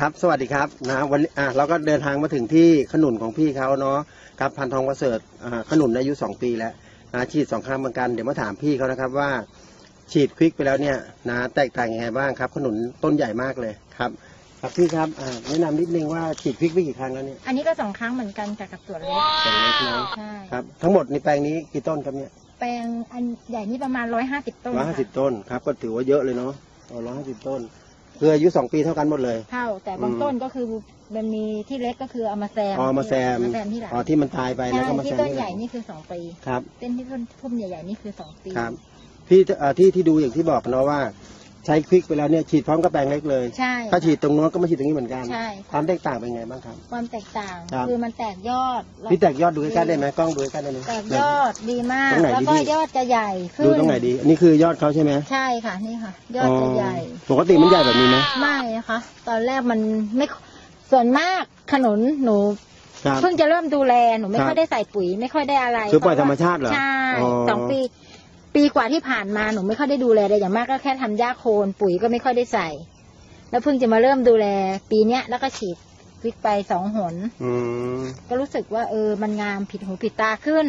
ครับ สวัสดีครับนะวันนี้อะเราก็เดินทางมาถึงที่ขนุนของพี่เขาเนาะครับพันทองประเสริฐอ่าขนุนอายุสองปีแล้วนะฉีดสองครั้งเหมือนกันเดี๋ยวมาถามพี่เขานะครับว่า ฉีดควิกไปแล้วเนี่ยนะแตกต่างยังไงบ้างครับ ขนุนต้นใหญ่มากเลยครับ ครับพี่ครับอ่าแนะนำนิดนึงว่าฉีดควิกไปกี่ครั้งแล้วเนี่ยอันนี้ก็สองครั้งเหมือนกันแต่กับสวนเล็กแปลงเล็กน้อยใช่ครับทั้งหมดในแปลงนี้กี่ต้นครับเนี่ยแปลงอันใหญ่นี่ประมาณร้อยห้าสิบต้นร้อยห้าสิบค่ะต้นครับก็ถือว่าเยอะเลยเนาะร้อยห้าสิบต้น คืออายุสองปีเท่ากันหมดเลย เท่า แต่บางอืมต้นก็คือมันมีที่เล็กก็คือเอามาแซมอ๋อมาแซมมาแซมที่หลังอ๋อที่มันตายไปแล้วใช่ก็มาที่แซมต้นที่ใหลัญ่งนี่คือสองปีครับเต้นที่ต้นพุ่มใหญ่ๆนี่คือสองปีครับพี่เอ่อที่ที่ดูอย่างที่บอกเนาะว่า ใช้ควิกไปแล้วเนี่ยฉีดพร้อมกับแปลงเล็กเลย ใช่ ถ้าฉีดตรงโน้นก็มาฉีดตรงนี้เหมือนกัน ใช่ ความแตกต่างเป็นไงบ้างครับ ความแตกต่างครับ คือมันแตกยอดแล้วพี่แตกยอดดูใกล้ๆได้ไหมกล้องดูใกล้ๆได้ไหม แตกยอดดีมาก ตรงไหนแล้วดีก็พี่ ยอดจะใหญ่ขึ้นดูตรงไหนดีอันนี้คือยอดเขาใช่ไหมใช่ค่ะนี่ค่ะ ยอดจะใหญ่ ปกติมันใหญ่แบบนี้ไหมไม่นะคะ ตอนแรกมันไม่ส่วนมากขนุนหนู ครับ เพิ่งจะเริ่มดูแลหนูไม่ครับ ค่อยได้ใส่ปุ๋ย ไม่ค่อยได้อะไรคือปล่อยธรรมชาติเหรอใช่อ๋อ สองปี ปีกว่าที่ผ่านมาหนูไม่ค่อยได้ดูแลเลยอย่างมากก็แค่ทำหญ้าโคนปุ๋ยก็ไม่ค่อยได้ใส่ แล้วเพิ่งจะมาเริ่มดูแล ปีเนี้ยแล้วก็ฉีดวิกไปสองหนอืมก็รู้สึกว่าเออมันงามผิดหูผิดตาขึ้น